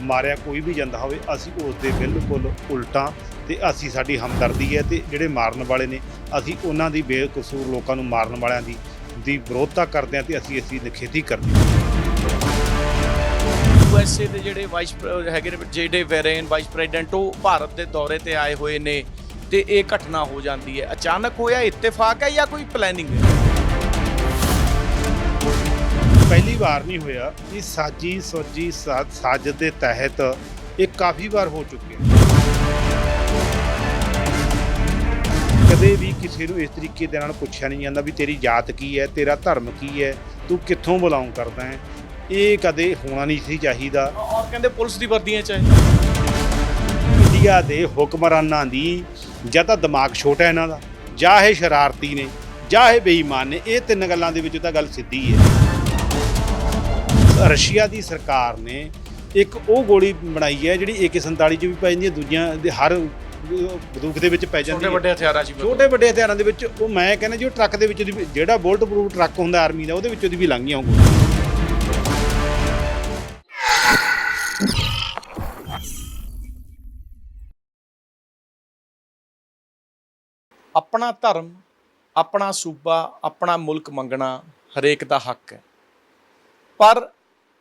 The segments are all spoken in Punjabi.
ਮਾਰਿਆ ਕੋਈ ਵੀ ਜਾਂਦਾ ਹੋਵੇ, ਅਸੀਂ ਉਸ ਦੇ ਬਿਲਕੁਲ ਉਲਟਾ ਤੇ ਅਸੀਂ ਸਾਡੀ ਹਮਦਰਦੀ ਹੈ ਤੇ ਜਿਹੜੇ ਮਾਰਨ ਵਾਲੇ ਨੇ, ਅਸੀਂ ਉਹਨਾਂ ਦੀ ਬੇਕਸੂਰ ਲੋਕਾਂ ਨੂੰ ਮਾਰਨ ਵਾਲਿਆਂ ਦੀ ਦੀ ਵਿਰੋਧਤਾ ਕਰਦੇ ਹਾਂ ਤੇ ਅਸੀਂ ਇਸ ਦੀ ਨਿਖੇਧੀ ਕਰਦੇ ਹਾਂ। ਯੂਐਸਏ ਦੇ ਜਿਹੜੇ ਵਾਈਸ ਪ੍ਰ- ਹੈਗੇ ਨੇ ਜਿਹੜੇ ਵੈਰੇਨ ਵਾਈਸ ਪ੍ਰੈਜ਼ੀਡੈਂਟ ਉਹ ਭਾਰਤ ਦੇ ਦੌਰੇ ਤੇ ਆਏ ਹੋਏ ਨੇ ਤੇ ਇਹ ਘਟਨਾ ਹੋ ਜਾਂਦੀ ਹੈ। ਅਚਾਨਕ ਹੋਇਆ, ਇੱਤੇਫਾਕ ਹੈ ਜਾਂ ਕੋਈ ਪਲੈਨਿੰਗ ਹੈ? ਪਹਿਲੀ ਵਾਰ ਨਹੀਂ ਹੋਇਆ ਇਹ ਸਾਜੀ ਸੋਜੀ ਸਾ- ਸਾਜ਼ਤ ਦੇ ਤਹਿਤ ਇਹ ਕਾਫੀ ਵਾਰ ਹੋ ਚੁੱਕਿਆ ਕਦੇ ਵੀ ਕਿਸੇ ਨੂੰ ਇਸ ਤਰੀਕੇ ਦੇ ਨਾਲ ਪੁੱਛਿਆ ਨਹੀਂ ਜਾਂਦਾ ਵੀ ਤੇਰੀ ਜਾਤ ਕੀ ਹੈ ਤੇਰਾ ਧਰਮ ਕੀ ਹੈ ਤੂੰ ਕਿੱਥੋਂ ਬਿਲੋਂਗ ਕਰਦਾ ਹੈ? ਇਹ ਕਦੇ ਹੋਣਾ ਨਹੀਂ ਸੀ ਚਾਹੀਦਾ। ਔਰ ਕਹਿੰਦੇ ਪੁਲਿਸ ਦੀ ਵਰਦੀਆਂ ਚ ਹੈ ਇੰਡੀਆ ਦੇ ਹੁਕਮਰਾਨਾਂ ਦੀ ਜਾਂ ਤਾਂ ਦਿਮਾਗ ਛੋਟਾ ਇਹਨਾਂ ਦਾ ਜਾਂ ਇਹ ਸ਼ਰਾਰਤੀ ਨੇ ਜਾਂ ਇਹ ਬੇਈਮਾਨ ਨੇ ਇਹ ਤਿੰਨ ਗੱਲਾਂ ਦੇ ਵਿੱਚ ਤਾਂ ਗੱਲ ਸਿੱਧੀ ਹੈ। ਰਸ਼ੀਆ ਦੀ ਸਰਕਾਰ ਨੇ ਇੱਕ ਉਹ ਗੋਲੀ ਬਣਾਈ ਹੈ ਜਿਹੜੀ AK47 ਚ ਵੀ ਪੈ ਜਾਂਦੀ ਹੈ ਦੂਜੀਆਂ ਦੇ ਹਰ ਬੰਦੂਕ ਦੇ ਵਿੱਚ ਪੈ ਜਾਂਦੀ ਛੋਟੇ ਹੈ ਵੱਡੇ ਹਥਿਆਰਾਂ 'ਚ ਵੀ ਛੋਟੇ ਵੱਡੇ ਹਥਿਆਰਾਂ ਦੇ ਵਿੱਚ ਉਹ ਮੈਂ ਕਹਿੰਦਾ ਜੀ ਉਹ ਟਰੱਕ ਦੇ ਵਿੱਚ ਜਿਹੜਾ ਬੁਲਟ ਪ੍ਰੂਫ ਟਰੱਕ ਹੁੰਦਾ ਆਰਮੀ ਦਾ ਉਹਦੇ ਵਿੱਚੋਂ ਦੀ ਵੀ ਲੰਘੀਆਂ ਗੋਲੀਆਂ। ਆਪਣਾ ਧਰਮ ਆਪਣਾ ਸੂਬਾ ਆਪਣਾ ਮੁਲਕ ਮੰਗਣਾ ਹਰੇਕ ਦਾ ਹੱਕ ਹੈ ਪਰ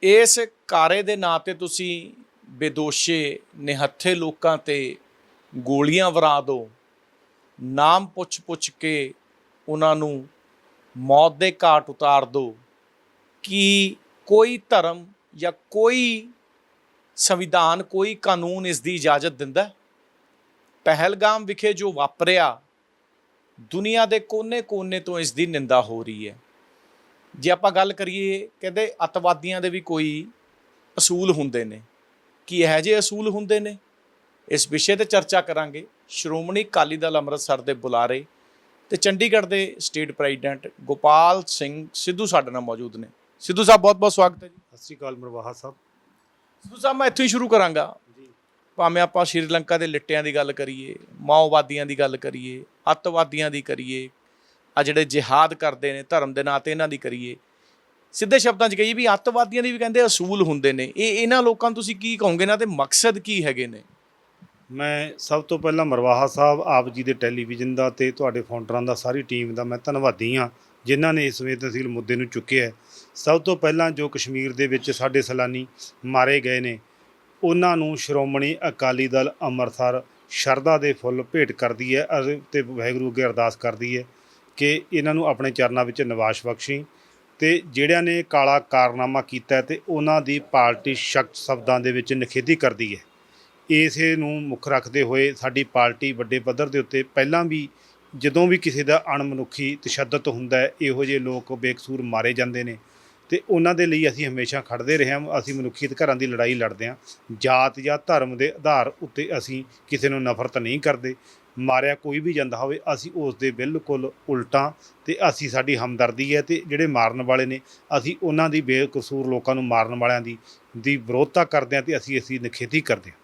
ਇਸ ਕਾਰੇ ਦੇ ਨਾਂ ਤੇ ਤੁਸੀਂ ਬੇਦੋਸ਼ੇ, ਨਿਹੱਥੇ ਲੋਕਾਂ ਤੇ ਗੋਲੀਆਂ ਵਰਾ ਦਿਓ ਨਾਮ ਪੁੱਛ-ਪੁੱਛ ਕੇ ਉਹਨਾਂ ਨੂੰ ਮੌਤ ਦੇ ਘਾਟ ਉਤਾਰ ਦਿਓ ਕਿ ਕੋਈ ਧਰਮ ਜਾਂ ਕੋਈ ਸੰਵਿਧਾਨ, ਕੋਈ ਕਾਨੂੰਨ ਇਸ ਦੀ ਇਜਾਜ਼ਤ ਦਿੰਦਾ ਪਹਿਲਗਾਮ ਵਿਖੇ ਜੋ ਵਾਪਰਿਆ, ਦੁਨੀਆ ਦੇ ਕੋਨੇ-ਕੋਨੇ ਤੋਂ ਇਸ ਦੀ ਨਿੰਦਾ ਹੋ ਰਹੀ ਹੈ। ਜੇ ਆਪਾਂ ਗੱਲ ਕਰੀਏ ਕਹਿੰਦੇ ਅਤਵਾਦੀਆਂ ਦੇ ਵੀ ਕੋਈ ਅਸੂਲ ਹੁੰਦੇ ਨੇ ਕੀ ਇਹੋ ਜਿਹੇ ਅਸੂਲ ਹੁੰਦੇ ਨੇ? ਇਸ ਵਿਸ਼ੇ ਤੇ ਚਰਚਾ ਕਰਾਂਗੇ। ਸ਼੍ਰੋਮਣੀ ਅਕਾਲੀ ਦਲ ਅੰਮ੍ਰਿਤਸਰ ਦੇ ਬੁਲਾਰੇ ਤੇ ਚੰਡੀਗੜ੍ਹ ਦੇ ਸਟੇਟ ਪ੍ਰੈਜ਼ੀਡੈਂਟ ਗੋਪਾਲ ਸਿੰਘ ਸਿੱਧੂ ਸਾਡੇ ਨਾਲ ਮੌਜੂਦ ਨੇ। ਸਿੱਧੂ ਸਾਹਿਬ ਬਹੁਤ-ਬਹੁਤ ਸਵਾਗਤ ਹੈ ਜੀ। ਸਤਿ ਸ਼੍ਰੀ ਅਕਾਲ ਮਰਵਾਹਾ ਸਾਹਿਬ। ਸਿੱਧੂ ਸਾਹਿਬ ਮੈਂ ਇੱਥੋਂ ਹੀ ਸ਼ੁਰੂ ਕਰਾਂਗਾ। ਜੀ। ਭਾਵੇਂ ਆਪਾਂ ਸ਼੍ਰੀਲੰਕਾ ਦੇ ਲਿੱਟਿਆਂ ਦੀ ਗੱਲ ਕਰੀਏ ਮਾਓਵਾਦੀਆਂ ਦੀ ਗੱਲ ਕਰੀਏ ਅੱਤਵਾਦੀਆਂ ਦੀ ਕਰੀਏ ਆ ਜਿਹੜੇ ਜਿਹਾਦ ਕਰਦੇ ਨੇ ਧਰਮ ਦੇ ਨਾਂ ਤੇ ਇਹਨਾਂ ਦੀ ਕਰੀਏ। ਸਿੱਧੇ ਸ਼ਬਦਾਂ 'ਚ ਕਹੀਏ ਵੀ ਅੱਤਵਾਦੀਆਂ ਦੇ ਵੀ ਕਹਿੰਦੇ ਅਸੂਲ ਹੁੰਦੇ ਨੇ। ਇਹ ਇਹਨਾਂ ਲੋਕਾਂ ਨੂੰ ਤੁਸੀਂ ਕੀ ਕਹੋਗੇ? ਨਾ ਤੇ ਮਕਸਦ ਕੀ ਹੈਗੇ ਨੇ? ਮੈਂ ਸਭ ਤੋਂ ਪਹਿਲਾਂ ਮਰਵਾਹਾ ਸਾਹਿਬ, ਆਪ ਜੀ ਦੇ ਟੈਲੀਵਿਜ਼ਨ ਦਾ ਤੇ ਤੁਹਾਡੇ ਫਾਊਂਡਰਾਂ ਦਾ ਸਾਰੀ ਟੀਮ ਦਾ ਮੈਂ ਧੰਨਵਾਦੀ ਹਾਂ, ਜਿਨ੍ਹਾਂ ਨੇ ਇਸ ਸੰਵੇਦਨਸ਼ੀਲ ਮੁੱਦੇ ਨੂੰ ਚੁੱਕਿਆ ਸਭ ਤੋਂ ਪਹਿਲਾਂ ਜੋ ਕਸ਼ਮੀਰ ਦੇ ਵਿੱਚ ਸਾਡੇ ਸੈਲਾਨੀ ਮਾਰੇ ਗਏ ਨੇ, ਉਹਨਾਂ ਨੂੰ ਸ਼੍ਰੋਮਣੀ ਅਕਾਲੀ ਦਲ ਅੰਮ੍ਰਿਤਸਰ ਸ਼ਰਧਾ ਦੇ ਫੁੱਲ ਭੇਟ ਕਰਦੀ ਹੈ ਅਤੇ ਵਾਹਿਗੁਰੂ ਅੱਗੇ ਅਰਦਾਸ ਕਰਦੀ ਹੈ। ਕਿ ਇਹਨਾਂ ਨੂੰ ਆਪਣੇ ਚਰਨਾਂ ਵਿੱਚ ਨਿਵਾਸ ਬਖਸ਼ੀ ਤੇ ਜਿਹੜਿਆਂ ਨੇ ਕਾਲਾ ਕਾਰਨਾਮਾ ਕੀਤਾ ਹੈ ਤੇ ਉਹਨਾਂ ਦੀ ਪਾਰਟੀ ਸ਼ਕਤ ਸ਼ਬਦਾਂ ਦੇ ਵਿੱਚ ਨਿਖੇਧੀ ਕਰਦੀ ਹੈ। ਇਸੇ ਨੂੰ ਮੁੱਖ ਰੱਖਦੇ ਹੋਏ ਸਾਡੀ ਪਾਰਟੀ ਵੱਡੇ ਪੱਧਰ ਦੇ ਉੱਤੇ ਪਹਿਲਾਂ ਵੀ ਜਦੋਂ ਵੀ ਕਿਸੇ ਦਾ ਅਣਮਨੁੱਖੀ ਤਸ਼ੱਦਦ ਹੁੰਦਾ ਹੈ, ਇਹੋ ਜਿਹੇ ਲੋਕ ਬੇਕਸੂਰ ਮਾਰੇ ਜਾਂਦੇ ਨੇ ਤੇ ਉਹਨਾਂ ਦੇ ਲਈ ਅਸੀਂ ਹਮੇਸ਼ਾ ਖੜਦੇ ਰਹੇ ਹਾਂ, ਅਸੀਂ ਮਨੁੱਖੀ ਅਧਿਕਾਰਾਂ ਦੀ ਲੜਾਈ ਲੜਦੇ ਹਾਂ। ਜਾਤ ਜਾਂ ਧਰਮ ਦੇ ਆਧਾਰ ਉੱਤੇ ਅਸੀਂ ਕਿਸੇ ਨੂੰ ਨਫ਼ਰਤ ਨਹੀਂ ਕਰਦੇ। ਮਾਰਿਆ ਕੋਈ ਵੀ ਜਾਂਦਾ ਹੋਵੇ ਅਸੀਂ ਉਸ ਦੇ ਬਿਲਕੁਲ ਉਲਟਾ ਤੇ ਅਸੀਂ ਸਾਡੀ ਹਮਦਰਦੀ ਹੈ ਤੇ ਜਿਹੜੇ ਮਾਰਨ ਵਾਲੇ ਨੇ ਅਸੀਂ ਉਹਨਾਂ ਦੀ ਬੇਕਸੂਰ ਲੋਕਾਂ ਨੂੰ ਮਾਰਨ ਵਾਲਿਆਂ ਦੀ ਦੀ ਵਿਰੋਧਤਾ ਕਰਦੇ ਹਾਂ ਤੇ ਅਸੀਂ ਅਸੀਂ ਨਿਖੇਧੀ ਕਰਦੇ ਹਾਂ।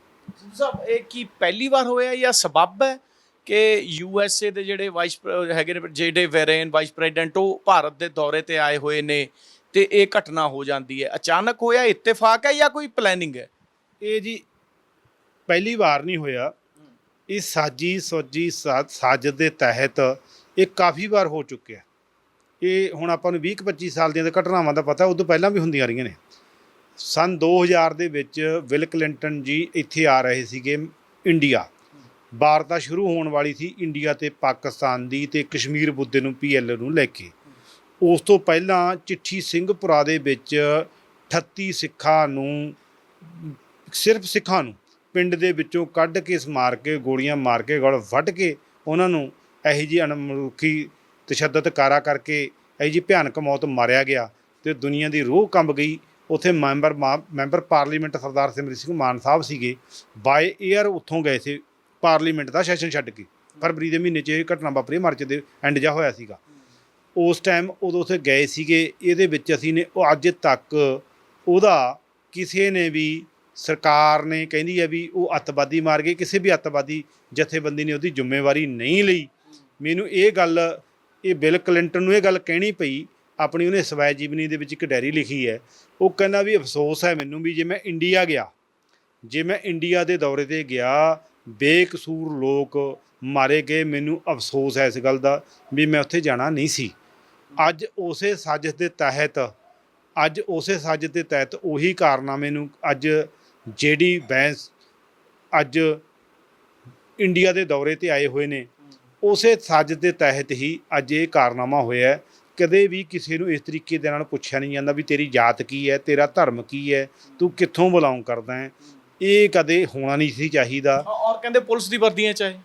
ਸਾਹਿਬ ਇਹ ਕੀ ਪਹਿਲੀ ਵਾਰ ਹੋਇਆ ਜਾਂ ਸਬਬ ਹੈ ਕਿ ਯੂਐਸਏ ਦੇ ਜਿਹੜੇ ਵਾਈਸ ਹੈਗੇ ਨੇ ਜਿਹੜੇ ਵੈਰੇਨ ਵਾਈਸ ਪ੍ਰੈਜ਼ੀਡੈਂਟ ਉਹ ਭਾਰਤ ਦੇ ਦੌਰੇ ਤੇ ਆਏ ਹੋਏ ਨੇ ਤੇ ਇਹ ਘਟਨਾ ਹੋ ਜਾਂਦੀ ਹੈ। ਅਚਾਨਕ ਹੋਇਆ ਇੱਤੇਫਾਕ ਹੈ ਜਾਂ ਕੋਈ ਪਲੈਨਿੰਗ ਹੈ? ਇਹ ਜੀ ਪਹਿਲੀ ਵਾਰ ਨਹੀਂ ਹੋਇਆ। ਇਹ ਸਾਜੀ ਸੋਜੀ ਸਾ- ਦੇ ਤਹਿਤ ਇਹ ਕਾਫੀ ਵਾਰ ਹੋ ਚੁੱਕਿਆ। ਇਹ ਹੁਣ ਆਪਾਂ ਨੂੰ 20 ਕੁ 25 ਸਾਲ ਦੀਆਂ ਘਟਨਾਵਾਂ ਦਾ ਪਤਾ, ਉਦੋਂ ਪਹਿਲਾਂ ਵੀ ਹੁੰਦੀਆਂ ਰਹੀਆਂ ਨੇ। ਸਨ 2000 ਦੇ ਵਿੱਚ ਵਿਲ ਕਲਿੰਟਨ ਜੀ ਇੱਥੇ ਆ ਰਹੇ ਸੀਗੇ ਇੰਡੀਆ। ਵਾਰਤਾ ਸ਼ੁਰੂ ਹੋਣ ਵਾਲੀ ਸੀ ਇੰਡੀਆ ਤੇ ਪਾਕਿਸਤਾਨ ਦੀ ਤੇ ਕਸ਼ਮੀਰ ਮੁੱਦੇ ਨੂੰ ਪੀਐਲ ਨੂੰ ਲੈ ਕੇ। ਉਸ ਤੋਂ ਪਹਿਲਾਂ ਚਿੱਠੀ ਸਿੰਘਪੁਰਾ ਦੇ ਵਿੱਚ 38 ਸਿੱਖਾਂ ਨੂੰ, ਸਿਰਫ ਸਿੱਖਾਂ ਨੂੰ ਪਿੰਡ ਦੇ ਵਿੱਚੋਂ ਕੱਢ ਕੇ ਸਮਾਰ ਕੇ, ਗੋਲੀਆਂ ਮਾਰ ਕੇ, ਗਲ ਵੱਢ ਕੇ ਉਹਨਾਂ ਨੂੰ ਇਹੋ ਜਿਹੀ ਅਣਮਨੁੱਖੀ ਤਸ਼ੱਦਦ ਕਾਰਾ ਕਰਕੇ ਇਹੋ ਜਿਹੀ ਭਿਆਨਕ ਮੌਤ ਮਾਰਿਆ ਗਿਆ ਤੇ ਦੁਨੀਆ ਦੀ ਰੂਹ ਕੰਬ ਗਈ। ਉੱਥੇ ਮੈਂਬਰ ਮਾ- ਮੈਂਬਰ ਪਾਰਲੀਮੈਂਟ ਸਰਦਾਰ ਸਿਮਰਜੀਤ ਸਿੰਘ ਮਾਨ ਸਾਹਿਬ ਸੀਗੇ। ਬਾਏ 에ਅਰ ਉੱਥੋਂ ਗਏ ਸੀ ਪਾਰਲੀਮੈਂਟ ਦਾ ਸੈਸ਼ਨ ਛੱਡ ਕੇ। ਫਰਵਰੀ ਦੇ ਮਹੀਨੇ 'ਚ ਇਹ ਘਟਨਾ ਵਾਪਰੀ, ਮਾਰਚ ਦੇ ਐਂਡ ਜਾ ਹੋਇਆ ਸੀਗਾ। ਉਸ ਟਾਈਮ ਉਦੋਂ ਉੱਥੇ ਗਏ ਸੀਗੇ। ਇਹਦੇ ਵਿੱਚ ਅਸੀਂ ਨੇ ਉਹ ਅੱਜ ਤੱਕ ਉਹਦਾ ਕਿਸੇ ਨੇ ਵੀ ਸਰਕਾਰ ਨੇ ਕਹਿੰਦੀ ਹੈ ਵੀ ਉਹ ਅੱਤਵਾਦੀ ਮਾਰ ਗਏ, ਕਿਸੇ ਵੀ ਅੱਤਵਾਦੀ ਜਥੇਬੰਦੀ ਨੇ ਉਹਦੀ ਜ਼ਿੰਮੇਵਾਰੀ ਨਹੀਂ ਲਈ। ਮੈਨੂੰ ਇਹ ਗੱਲ, ਇਹ ਬਿਲ ਕਲਿੰਟਨ ਨੂੰ ਇਹ ਗੱਲ ਕਹਿਣੀ ਪਈ, ਆਪਣੀ ਉਹਨੇ ਸਵੈ ਜੀਵਨੀ ਦੇ ਵਿੱਚ ਇੱਕ ਡਾਇਰੀ ਲਿਖੀ ਹੈ। ਉਹ ਕਹਿੰਦਾ ਵੀ ਅਫਸੋਸ ਹੈ ਮੈਨੂੰ ਵੀ ਜੇ ਮੈਂ ਇੰਡੀਆ ਗਿਆ, ਜੇ ਮੈਂ ਇੰਡੀਆ ਦੇ ਦੌਰੇ ਤੇ ਗਿਆ, ਬੇਕਸੂਰ ਲੋਕ ਮਾਰੇ ਗਏ, ਮੈਨੂੰ ਅਫਸੋਸ ਹੈ ਇਸ ਗੱਲ ਦਾ ਵੀ ਮੈਂ ਉੱਥੇ ਜਾਣਾ ਨਹੀਂ ਸੀ। ਅੱਜ ਉਸੇ ਸਾਜ਼ਿਸ਼ ਦੇ ਤਹਿਤ, ਅੱਜ ਉਸੇ ਸਾਜ਼ਿਸ਼ ਦੇ ਤਹਿਤ ਉਹੀ ਕਾਰਨਾਮੇ ਨੂੰ ਅੱਜ ਜਿਹੜੀ ਬੈਂਸ ਅੱਜ ਇੰਡੀਆ ਦੇ ਦੌਰੇ ਤੇ ਆਏ ਹੋਏ ਨੇ ਉਸੇ ਸਾਜ਼ਿਸ਼ ਦੇ ਤਹਿਤ ਹੀ ਅੱਜ ਇਹ ਕਾਰਨਾਮਾ ਹੋਇਆ ਹੈ। ਕਦੇ ਵੀ ਕਿਸੇ ਨੂੰ ਇਸ ਤਰੀਕੇ ਦੇ ਨਾਲ ਪੁੱਛਿਆ ਨਹੀਂ ਜਾਂਦਾ ਵੀ ਤੇਰੀ ਜਾਤ ਕੀ ਹੈ ਤੇਰਾ ਧਰਮ ਕੀ ਹੈ ਤੂੰ ਕਿੱਥੋਂ ਬਿਲੋਂਗ ਕਰਦਾ ਹੈ। ਇਹ ਕਦੇ ਹੋਣਾ ਨਹੀਂ ਸੀ ਚਾਹੀਦਾ। ਔਰ ਕਹਿੰਦੇ ਪੁਲਿਸ ਦੀ ਵਰਦੀਆਂ ਚ ਆਏ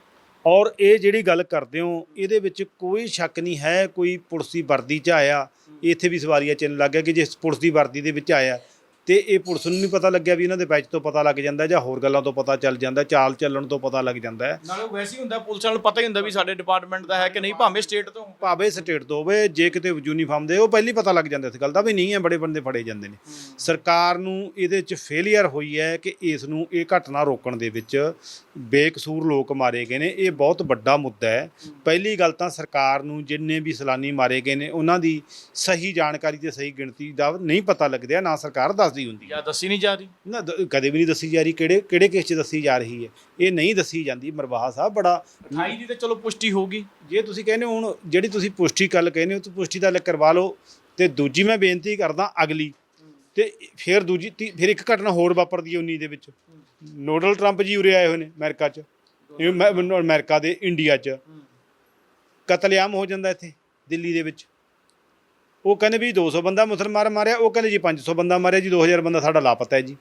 ਔਰ ਇਹ ਜਿਹੜੀ ਗੱਲ ਕਰਦੇ ਹੋ ਇਹਦੇ ਵਿੱਚ ਕੋਈ ਸ਼ੱਕ ਨਹੀਂ ਹੈ ਕੋਈ ਪੁਲਿਸ ਦੀ ਵਰਦੀ 'ਚ ਆਇਆ। ਇੱਥੇ ਵੀ ਸਵਾਰੀਆ ਚਿੰਨ ਲੱਗ ਗਿਆ ਕਿ ਜੇ ਪੁਲਿਸ ਦੀ ਵਰਦੀ ਦੇ ਵਿੱਚ ਆਇਆ ਤੇ ਇਹ ਪੁਲਿਸ ਨੂੰ ਨਹੀਂ ਪਤਾ ਲੱਗਿਆ ਵੀ ਇਹਨਾਂ ਦੇ ਬੈਚ ਤੋਂ ਪਤਾ ਲੱਗ ਜਾਂਦਾ ਜਾਂ ਹੋਰ ਗੱਲਾਂ ਤੋਂ ਪਤਾ ਚੱਲ ਜਾਂਦਾ ਚਾਲ ਚੱਲਣ ਤੋਂ ਪਤਾ ਲੱਗ ਜਾਂਦਾ ਨਾਲੇ ਵੈਸੇ ਹੀ ਹੁੰਦਾ ਪੁਲਿਸ ਵਾਲਿਆਂ ਨੂੰ ਪਤਾ ਹੀ ਹੁੰਦਾ ਵੀ ਸਾਡੇ ਡਿਪਾਰਟਮੈਂਟ ਦਾ ਹੈ ਕਿ ਨਹੀਂ ਭਾਵੇਂ ਸਟੇਟ ਤੋਂ। ਭਾਵੇਂ ਸਟੇਟ ਤੋਂ ਹੋਵੇ ਜੇ ਕਿਤੇ ਯੂਨੀਫਾਰਮ ਦੇ ਉਹ ਪਹਿਲੀ ਪਤਾ ਲੱਗ ਜਾਂਦਾ ਇਸ ਗੱਲ ਦਾ ਵੀ ਨਹੀਂ ਹੈ ਬੜੇ ਬੰਦੇ ਫੜੇ ਜਾਂਦੇ ਨੇ। ਸਰਕਾਰ ਨੂੰ ਇਹਦੇ 'ਚ ਫੇਲਿਅਰ ਹੋਈ ਹੈ ਕਿ ਇਸ ਨੂੰ ਇਹ ਘਟਨਾ ਰੋਕਣ ਦੇ ਵਿੱਚ ਬੇਕਸੂਰ ਲੋਕ ਮਾਰੇ ਗਏ ਨੇ। ਇਹ ਬਹੁਤ ਵੱਡਾ ਮੁੱਦਾ ਹੈ। ਪਹਿਲੀ ਗੱਲ ਤਾਂ ਸਰਕਾਰ ਨੂੰ ਜਿੰਨੇ ਵੀ ਸਲਾਨੀ ਮਾਰੇ ਗਏ ਨੇ ਉਹਨਾਂ ਦੀ ਸਹੀ ਜਾਣਕਾਰੀ ਤੇ ਸਹੀ ਗਿਣਤੀ ਦਾ ਨਹੀਂ ਪਤਾ ਲੱਗਦਾ ਨਾ ਸਰਕਾਰ ਦੱਸਦੀ ਹੁੰਦੀ ਹੈ। ਜਾਂ ਦੱਸੀ ਨਹੀਂ ਜਾ ਰਹੀ? ਨਾ ਦ- ਕਦੇ ਵੀ ਨਹੀਂ ਦੱਸੀ ਜਾ ਰਹੀ। ਕਿਹੜੇ ਕਿਹੜੇ ਕੇਸ 'ਚ ਦੱਸੀ ਜਾ ਰਹੀ ਹੈ? ਇਹ ਨਹੀਂ ਦੱਸੀ ਜਾਂਦੀ। ਮਰਵਾਹਾ ਸਾਹਿਬ ਬੜਾ 28 ਦੀ ਤਾਂ ਚਲੋ ਪੁਸ਼ਟੀ ਹੋਊਗੀ। ਜੇ ਤੁਸੀਂ ਕਹਿੰਦੇ ਹੋ ਹੁਣ ਜਿਹੜੀ ਤੁਸੀਂ ਪੁਸ਼ਟੀ ਗੱਲ ਕਹਿੰਦੇ ਹੋ ਤੁਸੀਂ ਪੁਸ਼ਟੀ ਦਾ ਲ- ਕਰਵਾ ਲਓ ਤੇ ਦੂਜੀ ਮੈਂ ਬੇਨਤੀ ਕਰਦਾ ਅਗਲੀ। ਤੇ ਫਿਰ ਦੂਜੀ ਤੀ- ਫਿਰ ਇੱਕ ਘਟਨਾ ਹੋਰ ਵਾਪਰਦੀ ਹੈ 19 ਦੇ ਵਿੱਚ। ਨੋਡਲ ਟਰੰਪ ਜੀ ਉਰੇ ਆਏ ਹੋਏ ਨੇ ਅਮਰੀਕਾ 'ਚ। ਇਹ ਮੈਂ- ਮੈਨੂੰ ਅਮਰੀਕਾ ਦੇ ਇੰਡੀਆ 'ਚ। ਕਤਲੇਆਮ ਹੋ ਜਾਂਦਾ ਇੱਥੇ ਦਿੱਲੀ ਦੇ ਵਿੱਚ। ਉਹ ਕਹਿੰਦੇ ਵੀ 200 ਬੰਦਾ ਮੁਸਲਮਾਨ ਮਾਰਿਆ, ਉਹ ਕਹਿੰਦੇ ਜੀ 500 ਬੰਦਾ ਮਾਰਿਆ ਜੀ 2000 ਬੰਦਾ ਸਾਡਾ ਲਾਪਤਾ ਹੈ ਜੀ।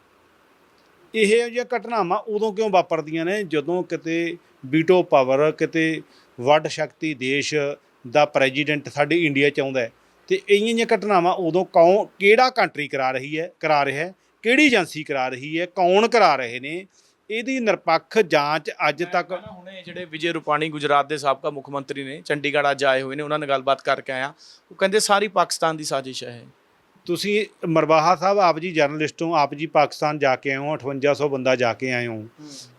ਇਹ ਜਿਹੀਆਂ ਘਟਨਾਵਾਂ ਉਦੋਂ ਕਿਉਂ ਵਾਪਰਦੀਆਂ ਨੇ? ਜਦੋਂ ਕਿਤੇ ਬੀਟੋ ਪਾਵਰ, ਕਿਤੇ ਵੱਡ ਸ਼ਕਤੀ ਦੇਸ਼ ਦਾ ਪ੍ਰੈਜ਼ੀਡੈਂਟ ਸਾਡੇ ਇੰਡੀਆ ਚ ਆਉਂਦਾ ਹੈ, ਤੇ ਇਹੀਆਂ ਜਿਹੀਆਂ ਘਟਨਾਵਾਂ ਉਦੋਂ ਕੌਣ, ਕਿਹੜਾ ਕੰਟਰੀ ਕਰਾ ਰਹੀ ਹੈ, ਕਰਾ ਰਿਹਾ ਹੈ, ਕਿਹੜੀ ਏਜੰਸੀ ਕਰਾ ਰਹੀ ਹੈ, ਕੌਣ ਕਰਾ ਰਹੇ ਨੇ? ਇਹਦੀ ਨਿਰਪੱਖ ਜਾਂਚ ਅੱਜ ਤੱਕ ਹੁਣੇ ਜਿਹੜੇ ਵਿਜੇ ਰੂਪਾਣੀ ਗੁਜਰਾਤ ਦੇ ਸਾਬਕਾ ਮੁੱਖ ਮੰਤਰੀ ਨੇ ਚੰਡੀਗੜ੍ਹ ਅੱਜ ਆਏ ਹੋਏ ਨੇ ਉਹਨਾਂ ਨਾਲ ਗੱਲਬਾਤ ਕਰਕੇ ਆਇਆ। ਉਹ ਕਹਿੰਦੇ ਸਾਰੀ ਪਾਕਿਸਤਾਨ ਦੀ ਸਾਜ਼ਿਸ਼ ਹੈ ਤੁਸੀਂ ਮਰਵਾਹਾ ਸਾਹਿਬ ਆਪ ਜੀ ਜਰਨਲਿਸਟ ਹੋ ਆਪ ਜੀ ਪਾਕਿਸਤਾਨ ਜਾ ਕੇ ਆਏ ਹੋ 5800 ਬੰਦਾ ਜਾ ਕੇ ਆਏ ਹੋ।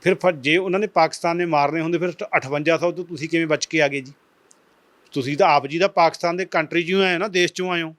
ਫਿਰ ਜੇ ਉਹਨਾਂ ਨੇ ਪਾਕਿਸਤਾਨ ਨੇ ਮਾਰਨੇ ਹੁੰਦੇ ਫਿਰ 5800 ਤੋਂ ਤੁਸੀਂ ਕਿਵੇਂ ਬਚ ਕੇ ਆ ਗਏ ਜੀ? ਤੁਸੀਂ ਤਾਂ ਆਪ ਜੀ ਦਾ ਪਾਕਿਸਤਾਨ ਦੇ ਕੰਟਰੀ 'ਚੋਂ ਆਏ ਹੋ ਨਾ ਦੇਸ਼ 'ਚੋਂ ਆਏ ਹੋ।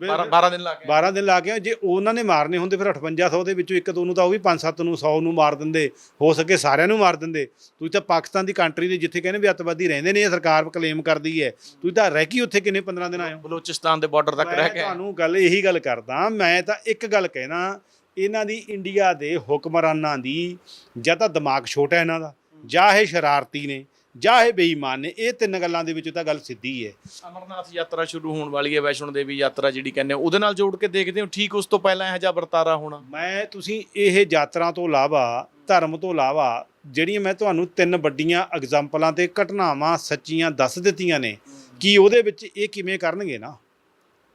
12 12 ਦਿਨ ਲਾ ਕੇ 12 ਦਿਨ ਲਾ ਕੇ ਆਏ। ਜੇ ਉਹਨਾਂ ਨੇ ਮਾਰਨੇ ਹੁੰਦੇ ਫਿਰ 5800 ਦੇ ਵਿੱਚੋਂ ਇੱਕ ਦੋ ਨੂੰ ਤਾਂ ਉਹ ਵੀ 5-7 ਨੂੰ 100 ਨੂੰ ਮਾਰ ਦਿੰਦੇ। ਹੋ ਸਕੇ ਸਾਰਿਆਂ ਨੂੰ ਮਾਰ ਦਿੰਦੇ। ਤੁਸੀਂ ਤਾਂ ਪਾਕਿਸਤਾਨ ਦੀ ਕੰਟਰੀ ਦੇ ਜਿੱਥੇ ਕਹਿੰਦੇ ਵੀ ਅੱਤਵਾਦੀ ਰਹਿੰਦੇ ਨੇ ਇਹ ਸਰਕਾਰ ਕਲੇਮ ਕਰਦੀ ਹੈ। ਤੁਸੀਂ ਤਾਂ ਰਹਿ ਕੀ ਉੱਥੇ ਕਿੰਨੇ 15 ਦਿਨ ਆਏ ਹੋ? ਬਲੂਚਿਸਤਾਨ ਦੇ ਬਾਰਡਰ ਤੱਕ ਰਹਿ ਕੇ ਆਏ। ਤੁਹਾਨੂੰ ਗੱਲ ਇਹੀ ਗੱਲ ਕਰਦਾ ਮੈਂ ਤਾਂ ਇੱਕ ਗੱਲ ਕਹਿਣਾ ਇਹਨਾਂ ਦੀ ਇੰਡੀਆ ਦੇ ਹੁਕਮਰਾਨਾਂ ਦੀ ਜਾਂ ਤਾਂ ਦਿਮਾਗ ਛੋਟਾ ਇਹਨਾਂ ਦਾ ਜਾਂ ਇਹ ਸ਼ਰਾਰਤੀ ਨੇ। ਜਾਂ ਇਹ ਬੇਈਮਾਨ ਨੇ ਇਹ ਤਿੰਨ ਗੱਲਾਂ ਦੇ ਵਿੱਚ ਤਾਂ ਗੱਲ ਸਿੱਧੀ ਹੈ ਅਮਰਨਾਥ ਯਾਤਰਾ ਸ਼ੁਰੂ ਹੋਣ ਵਾਲੀ ਹੈ ਵੈਸ਼ਨੋ ਦੇਵੀ ਯਾਤਰਾ ਜਿਹੜੀ ਕਹਿੰਦੇ ਆ, ਉਹਦੇ ਨਾਲ ਜੋੜ ਕੇ ਦੇਖਦੇ ਹੋ ਠੀਕ ਉਸ ਤੋਂ ਪਹਿਲਾਂ ਇਹੋ ਜਿਹਾ ਵਰਤਾਰਾ ਹੋਣਾ? ਮੈਂ ਤੁਸੀਂ ਇਹ ਯਾਤਰਾ ਤੋਂ ਇਲਾਵਾ ਧਰਮ ਤੋਂ ਇਲਾਵਾ ਜਿਹੜੀਆਂ ਮੈਂ ਤੁਹਾਨੂੰ ਤਿੰਨ ਵੱਡੀਆਂ ਐਗਜ਼ਾਮਪਲਾਂ ਤੇ ਘਟਨਾਵਾਂ ਸੱਚੀਆਂ ਦੱਸ ਦਿੱਤੀਆਂ ਨੇ ਕਿ ਉਹਦੇ ਵਿੱਚ ਇਹ ਕਿਵੇਂ ਕਰਨਗੇ ਨਾ?